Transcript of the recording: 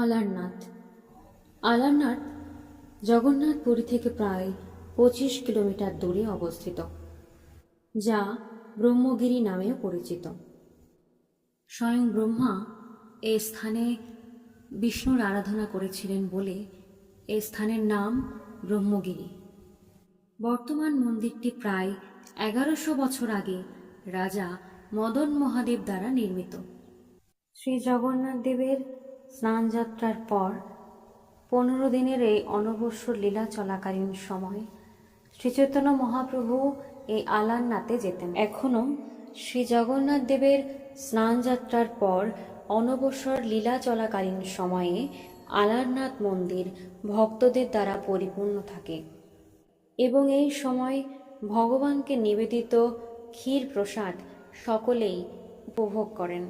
আলারনাথ। আলারনাথ জগন্নাথপুরী থেকে প্রায় পঁচিশ কিলোমিটার দূরে অবস্থিত, যা ব্রহ্মগিরি নামেও পরিচিত। স্বয়ং ব্রহ্মা এই স্থানে বিষ্ণুর আরাধনা করেছিলেন বলে এই স্থানের নাম ব্রহ্মগিরি। বর্তমান মন্দিরটি প্রায় এগারোশো বছর আগে রাজা মদন মহাদেব দ্বারা নির্মিত। শ্রী জগন্নাথ দেবের স্নানযাত্রার পর পনেরো দিনের এই অনবসর লীলা চলাকালীন সময় শ্রীচৈতন্য মহাপ্রভু এই আলারনাথে যেতেন। এখনও শ্রী জগন্নাথ দেবের স্নানযাত্রার পর অনবসর লীলা চলাকালীন সময়ে আলারনাথ মন্দির ভক্তদের দ্বারা পরিপূর্ণ থাকে এবং এই সময় ভগবানকে নিবেদিত ক্ষীর প্রসাদ সকলেই উপভোগ করেন।